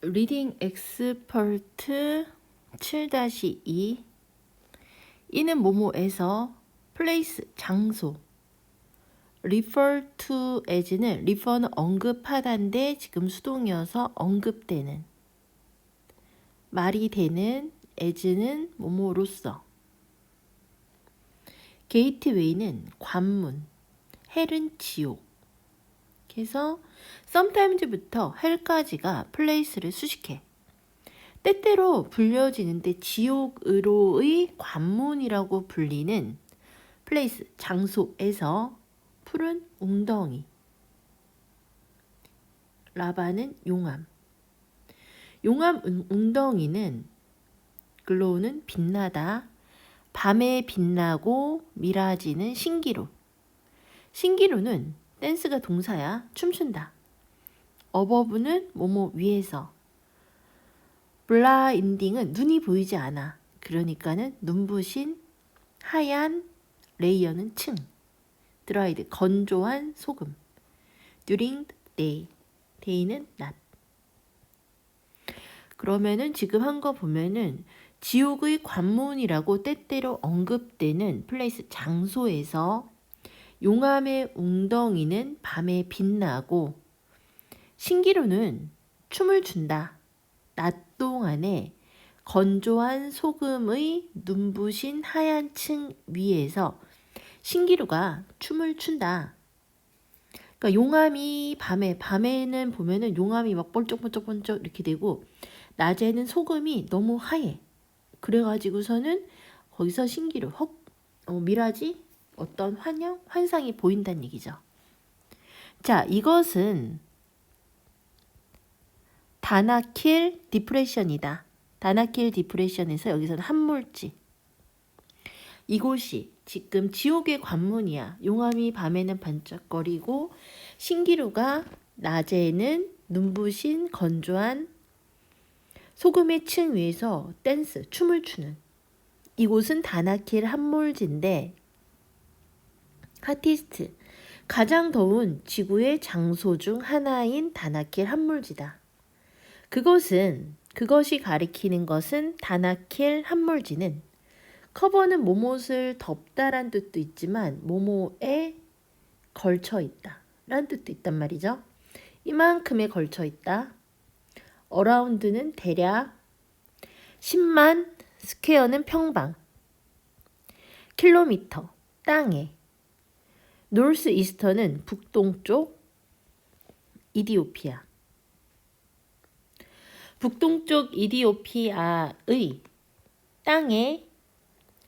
리딩 엑스퍼트 7-2 이는 뭐뭐에서 place 장소. refer to as는 refer는 언급하다인데 지금 수동이어서 언급되는. 말이 되는 as는 뭐뭐로서. 게이트웨이는 관문 헬은 지옥 그래서 sometimes부터 hell까지가 place를 수식해. 때때로 불려지는데 지옥으로의 관문이라고 불리는 place, 장소에서 푸른 웅덩이. 라바는 용암. 용암 웅- 웅덩이는 글로우는 빛나다. 밤에 빛나고 미라지는 신기루. 신기루는 댄스가 동사야. 춤춘다. 어버브는 뭐뭐 위에서. 블라인딩은 눈이 보이지 않아. 그러니까는 눈부신 하얀 레이어는 층. 드라이드 건조한 소금. during day. day는 낮. 그러면은 지금 한 거 보면은 지옥의 관문이라고 때때로 언급되는 플레이스 장소에서 용암의 웅덩이는 밤에 빛나고 신기루는 춤을 춘다. 낮 동안에 건조한 소금의 눈부신 하얀 층 위에서 신기루가 춤을 춘다. 그러니까 용암이 밤에 밤에는 보면은 용암이 막 번쩍번쩍번쩍 이렇게 되고 낮에는 소금이 너무 하얘. 그래가지고서는 거기서 신기루 헉 어, 미라지 어떤 환영 환상이 보인다는 얘기죠. 자 이것은 다나킬 디프레션이다. 다나킬 디프레션에서 여기서는 한물지. 이곳이 지금 지옥의 관문이야. 용암이 밤에는 반짝거리고 신기루가 낮에는 눈부신 건조한 소금의 층 위에서 댄스, 춤을 추는 이곳은 다나킬 한물지인데 하티스트 가장 더운 지구의 장소 중 하나인 다나킬 한물지다. 그것은 그것이 가리키는 것은 다나킬 한물지는 커버는 모못을 덮다란 뜻도 있지만 모모에 걸쳐 있다. 란 뜻도 있단 말이죠. 이만큼에 걸쳐 있다. 어라운드는 대략 10만 스퀘어는 평방 킬로미터 땅에 노스 이스터는 북동쪽 이디오피아 북동쪽 이디오피아의 땅에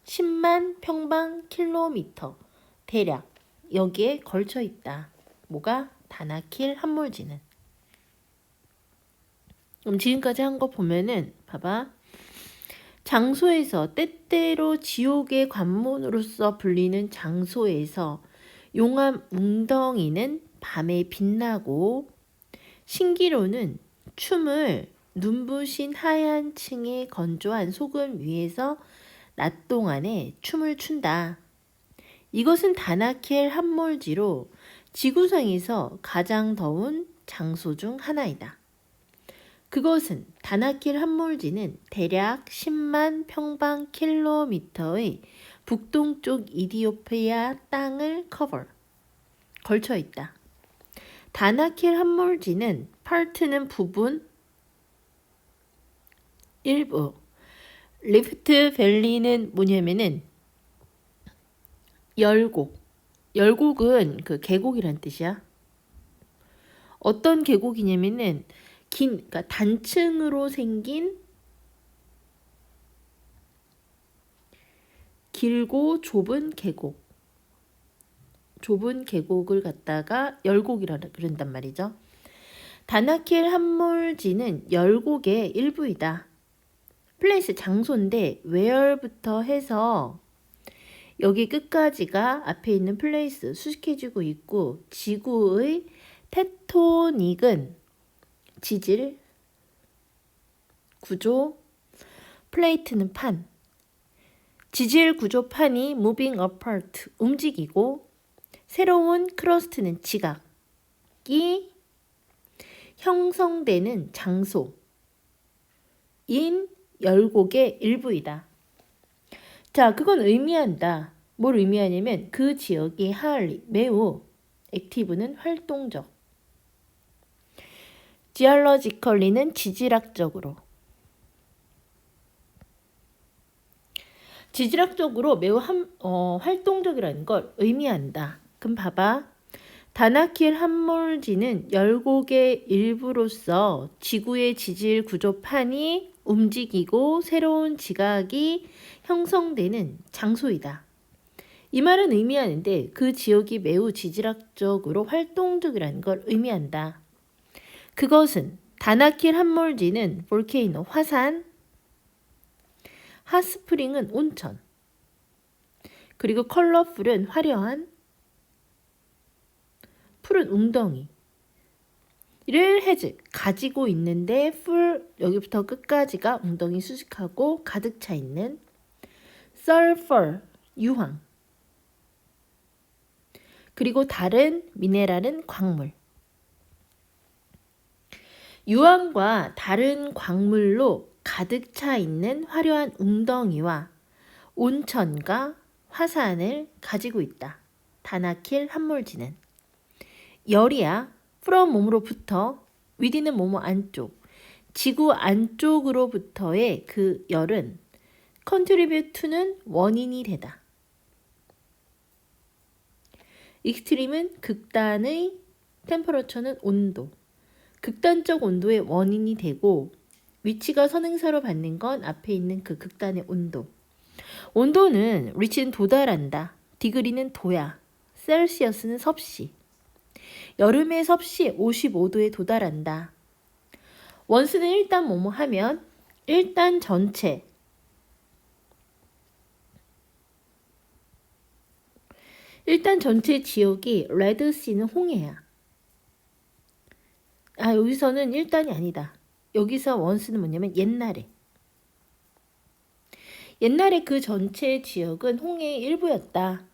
10만 평방 킬로미터 대략 여기에 걸쳐 있다. 뭐가 다나킬 한물지는. 그럼 지금까지 한 거 보면은 봐봐. 장소에서 때때로 지옥의 관문으로서 불리는 장소에서 용암 웅덩이는 밤에 빛나고 신기로는 춤을 눈부신 하얀 층의 건조한 소금 위에서 낮 동안에 춤을 춘다. 이것은 다나켈 한몰지로 지구상에서 가장 더운 장소 중 하나이다. 그것은 다나킬 한몰지는 대략 10만 평방 킬로미터의 북동쪽 이디오피아 땅을 커버 걸쳐 있다. 다나킬 한몰지는 파트는 부분 일부 리프트 밸리는 뭐냐면은 열곡 열곡은 그 계곡이란 뜻이야. 어떤 계곡이냐면은 긴 그러니까 단층으로 생긴 길고 좁은 계곡. 좁은 계곡을 갖다가 열곡이라 그런단 말이죠. 다나킬 한몰지는 열곡의 일부이다. 플레이스 장소인데 where부터 해서 여기 끝까지가 앞에 있는 플레이스 수식해주고 있고 지구의 테토닉은 지질, 구조, 플레이트는 판. 지질 구조 판이 moving apart 움직이고 새로운 크러스트는 지각이 형성되는 장소 열곡의 일부이다. 자, 그건 의미한다. 뭘 의미하냐면 그 지역이 하얼리 매우 액티브는 활동적. 지알러지컬리는 지질학적으로. 지질학적으로 매우 함, 어, 활동적이라는 걸 의미한다. 그럼 봐봐. 다나킬 함몰지는 열곡의 일부로서 지구의 지질 구조판이 움직이고 새로운 지각이 형성되는 장소이다. 이 말은 의미하는데 그 지역이 매우 지질학적으로 활동적이라는 걸 의미한다. 그것은 다나킬 함몰지는 볼케이노 화산, 핫스프링은 온천, 그리고 컬러풀은 화려한 푸른 웅덩이. 를 해즈 가지고 있는데 풀 여기부터 끝까지가 웅덩이 수식하고 가득 차 있는 썰펄 유황. 그리고 다른 미네랄은 광물. 유황과 다른 광물로 가득 차 있는 화려한 웅덩이와 온천과 화산을 가지고 있다. 다나킬 함몰지는 열이야 프롬 몸으로부터 위디는 몸 안쪽 지구 안쪽으로부터의 그 열은 컨트리뷰트는 원인이 되다. 익스트림은 극단의 템퍼러처는 온도 극단적 온도의 원인이 되고 위치가 선행사로 받는 건 앞에 있는 그 극단의 온도. 온도는 리치는 도달한다. 디그리는 도야. 셀시어스는 섭씨. 여름의 섭씨 55도에 도달한다. 원수는 일단 뭐뭐 하면 일단 전체 일단 전체 지역이 레드씨는 홍해야. 아 여기서는 일단이 아니다. 여기서 원수는 뭐냐면 옛날에 옛날에 그 전체 지역은 홍해의 일부였다.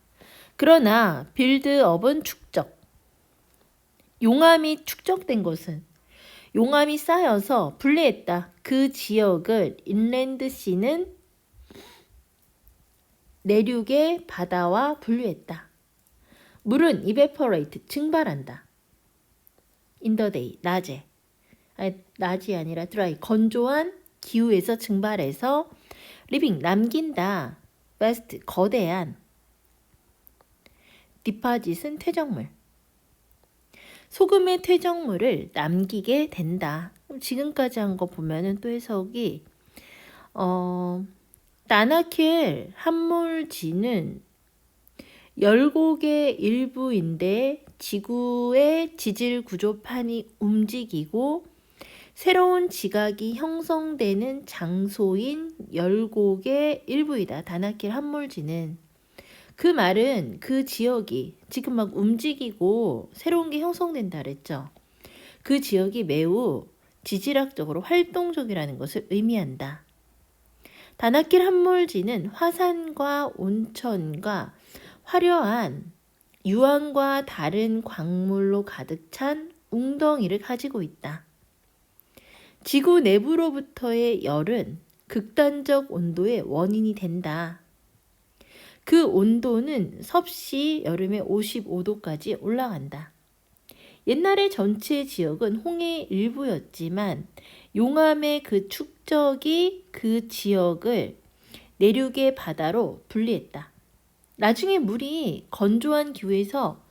그러나 빌드업은 축적. 용암이 축적된 것은 용암이 쌓여서 분리했다. 그 지역을 인랜드시는 내륙의 바다와 분류했다. 물은 evaporate 증발한다. day 낮에 아니, 낮이 아니라 드라이 건조한 기후에서 증발해서 리빙 남긴다. 베스트 거대한 디파짓은 퇴적물 소금의 퇴적물을 남기게 된다. 지금까지 한 거 보면은 또 해석이 어 나나켈 함몰지는 열곡의 일부인데 지구의 지질 구조판이 움직이고 새로운 지각이 형성되는 장소인 열곡의 일부이다. 다나킬 함몰지는 그 말은 그 지역이 지금 막 움직이고 새로운 게 형성된다 그랬죠. 그 지역이 매우 지질학적으로 활동적이라는 것을 의미한다. 다나킬 함몰지는 화산과 온천과 화려한 유황과 다른 광물로 가득 찬 웅덩이를 가지고 있다. 지구 내부로부터의 열은 극단적 온도의 원인이 된다. 그 온도는 섭씨 여름에 55도까지 올라간다. 옛날의 전체 지역은 홍해의 일부였지만 용암의 그 축적이 그 지역을 내륙의 바다로 분리했다. 나중에 물이 건조한 기후에서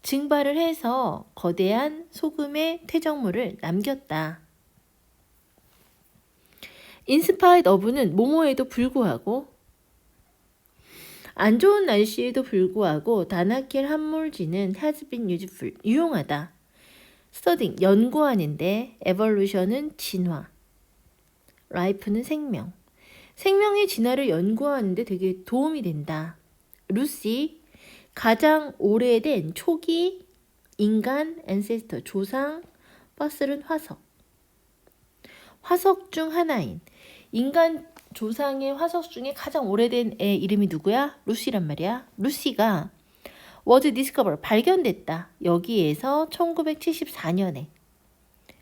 증발을 해서 거대한 소금의 퇴적물을 남겼다. 인스파이드 어브는 모모에도 불구하고 안 좋은 날씨에도 불구하고 다나킬 함몰지는 been useful 유용하다. 스터딩 연구하는데 에볼루션은 진화 라이프는 생명 생명의 진화를 연구하는데 되게 도움이 된다. 루시 가장 오래된 초기 인간 앤세스터 조상 퍼슬은 화석 화석 중 하나인 인간 조상의 화석 중에 가장 오래된 애 이름이 누구야? 루시란 말이야. 루시가 was discovered 발견됐다. 여기에서 1974년에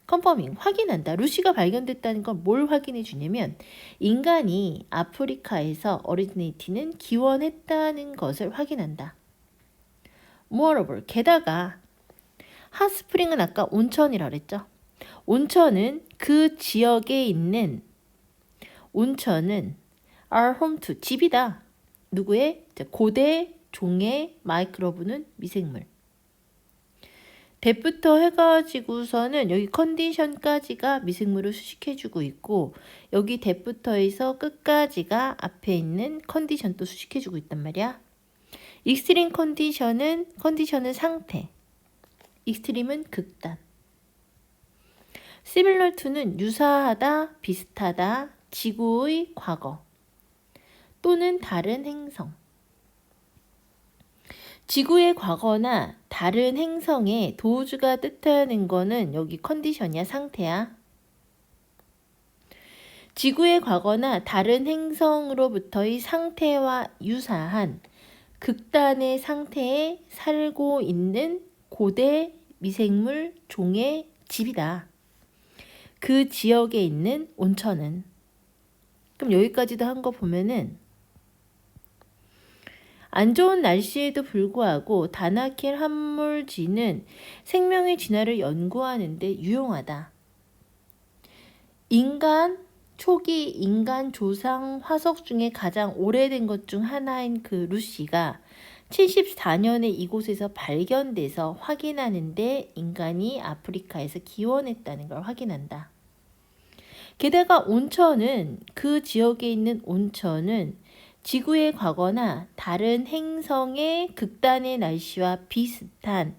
컨퍼밍 확인한다. 루시가 발견됐다는 건 뭘 확인해 주냐면 인간이 아프리카에서 어리지네이티는 기원했다는 것을 확인한다. Moreover, 게다가 핫스프링은 아까 온천이라 그랬죠. 온천은 그 지역에 있는 온천은 our home to 집이다. 누구의 자, 고대 종의 마이크로브는 미생물. 대부터 해가지고서는 여기 컨디션까지가 미생물을 수식해주고 있고 여기 대부터에서 끝까지가 앞에 있는 컨디션도 수식해주고 있단 말이야. 익스트림 컨디션은 컨디션은 상태. 익스트림은 극단. similar to는 유사하다, 비슷하다, 지구의 과거 또는 다른 행성. 지구의 과거나 다른 행성의 도주가 뜻하는 거는 여기 컨디션이야, 상태야. 지구의 과거나 다른 행성으로부터의 상태와 유사한 극단의 상태에 살고 있는 고대 미생물 종의 집이다. 그 지역에 있는 온천은. 그럼 여기까지도 한 거 보면은 안 좋은 날씨에도 불구하고 다나킬 함몰지는 생명의 진화를 연구하는데 유용하다. 인간 초기 인간 조상 화석 중에 가장 오래된 것 중 하나인 그 루시가 74년에 이곳에서 발견돼서 확인하는데 인간이 아프리카에서 기원했다는 걸 확인한다. 게다가 온천은 그 지역에 있는 온천은 지구의 과거나 다른 행성의 극단의 날씨와 비슷한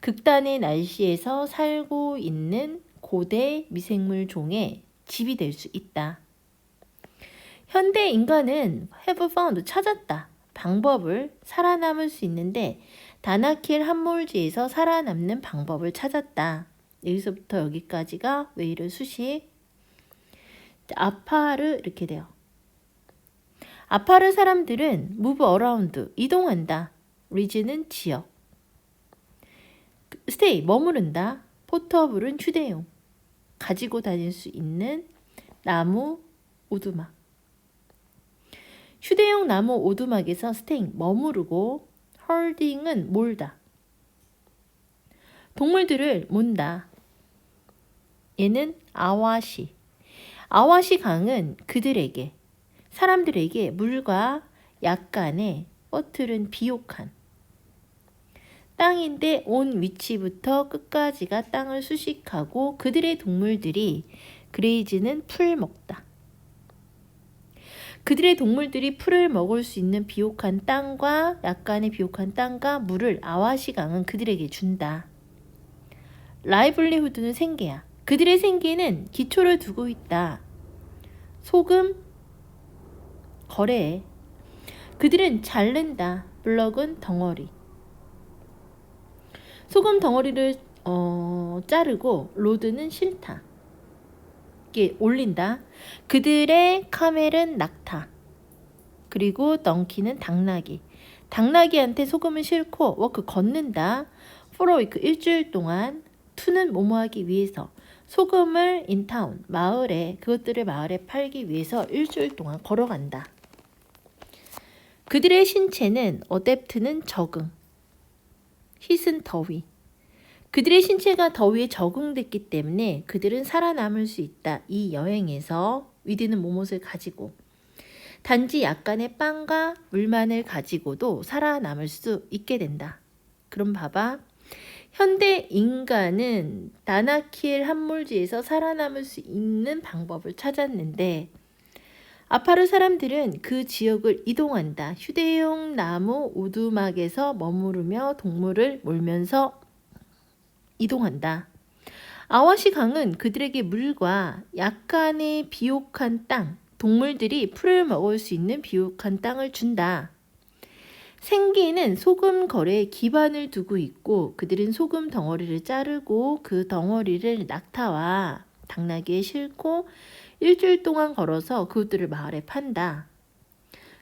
극단의 날씨에서 살고 있는 고대 미생물 종의 집이 될 수 있다. 현대 인간은 have found 찾았다. 방법을 살아남을 수 있는데 다나킬 함몰지에서 살아남는 방법을 찾았다. 여기서부터 여기까지가 웨이를 수식. 아파르 이렇게 돼요. 아파르 사람들은 move around 이동한다. region은 지역. stay 머무른다. 포터블은 휴대용. 가지고 다닐 수 있는 나무 오두막. 휴대용 나무 오두막에서 staying 머무르고 holding은 몰다. 동물들을 몬다. 얘는 아와시. 아와시 강은 그들에게 사람들에게 물과 약간의 뻗틀은 비옥한 땅인데 온 위치부터 끝까지가 땅을 수식하고 그들의 동물들이 그레이즈는 풀 먹다. 그들의 동물들이 풀을 먹을 수 있는 비옥한 땅과 약간의 비옥한 땅과 물을 아와시강은 그들에게 준다. 라이블리후드는 생계야. 그들의 생계는 기초를 두고 있다. 소금, 거래해. 그들은 자른다. 블럭은 덩어리. 소금 덩어리를 어, 자르고 로드는 싫다. 이게 올린다. 그들의 카멜은 낙타. 그리고 덩키는 당나귀. 당나귀한테 소금은 싫고 워크 걷는다. 포로위크 일주일 동안 투는 모모하기 위해서 소금을 인타운 마을에 그것들을 마을에 팔기 위해서 일주일 동안 걸어간다. 그들의 신체는 어댑트는 적응, 힛은 더위. 그들의 신체가 더위에 적응됐기 때문에 그들은 살아남을 수 있다. 이 여행에서 위드는 모못을 가지고 단지 약간의 빵과 물만을 가지고도 살아남을 수 있게 된다. 그럼 봐봐. 현대 인간은 다나킬 함몰지에서 살아남을 수 있는 방법을 찾았는데 아파르 사람들은 그 지역을 이동한다. 휴대용 나무 오두막에서 머무르며 동물을 몰면서 이동한다. 아와시 강은 그들에게 물과 약간의 비옥한 땅, 동물들이 풀을 먹을 수 있는 비옥한 땅을 준다. 생기는 소금 거래에 기반을 두고 있고 그들은 소금 덩어리를 자르고 그 덩어리를 낙타와 당나귀에 싣고 일주일 동안 걸어서 그것들을 마을에 판다.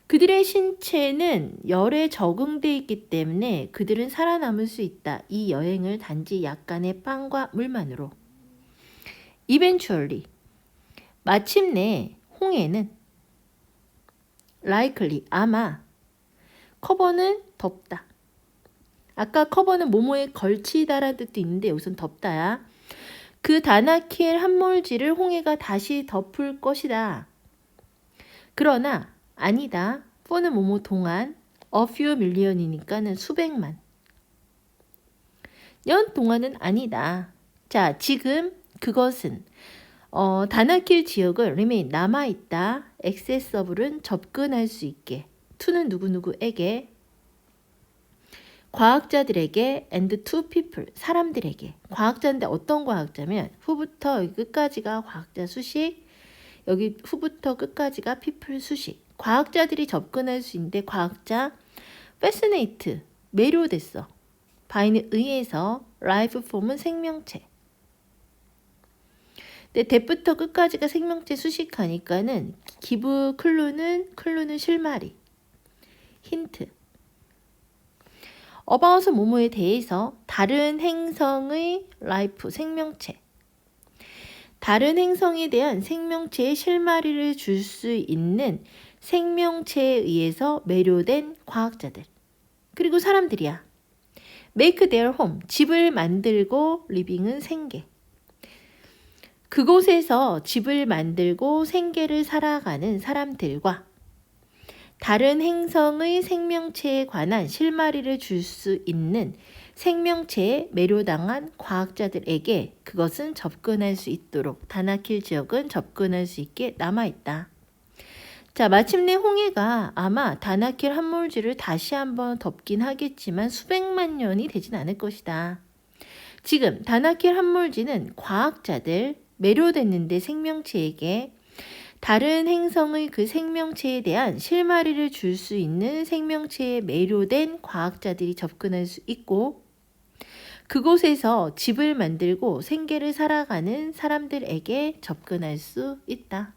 그들의 신체는 열에 적응돼 있기 때문에 그들은 살아남을 수 있다. 이 여행을 단지 약간의 빵과 물만으로. eventually 마침내 홍해는 likely 아마 커버는 덮다. 아까 커버는 모모에 걸치다라는 뜻도 있는데 여기선 덮다야. 그 다나킬 함몰지를 홍해가 다시 덮을 것이다. 그러나 아니다. for는 모모 동안 a few million이니까는 수백만. 년 동안은 아니다. 자, 지금 그것은 어, 다나킬 지역을 remain 남아 있다. accessible은 접근할 수 있게. To는 누구누구에게? 과학자들에게 and to people 사람들에게. 과학자인데 어떤 과학자면 후부터 끝까지가 과학자 수식 여기 후부터 끝까지가 people 수식. 과학자들이 접근할 수 있는데 과학자 fascinate 매료됐어. 바이는 의해서 life form은 생명체. 근데 대부터 끝까지가 생명체 수식하니까는 기부 클루는 클루는 실마리 힌트. 어바웃은 모모에 대해서 다른 행성의 라이프 생명체. 다른 행성에 대한 생명체의 실마리를 줄 수 있는 생명체에 의해서 매료된 과학자들. 그리고 사람들이야. make their home. 집을 만들고 living은 생계. 그곳에서 집을 만들고 생계를 살아가는 사람들과 다른 행성의 생명체에 관한 실마리를 줄 수 있는 생명체에 매료당한 과학자들에게 그것은 접근할 수 있도록 다나킬 지역은 접근할 수 있게 남아있다. 자, 마침내 홍해가 아마 다나킬 함몰지를 다시 한번 덮긴 하겠지만 수백만 년이 되진 않을 것이다. 지금 다나킬 함몰지는 과학자들 매료됐는데 생명체에게 다른 행성의 그 생명체에 대한 실마리를 줄 수 있는 생명체에 매료된 과학자들이 접근할 수 있고 그곳에서 집을 만들고 생계를 살아가는 사람들에게 접근할 수 있다.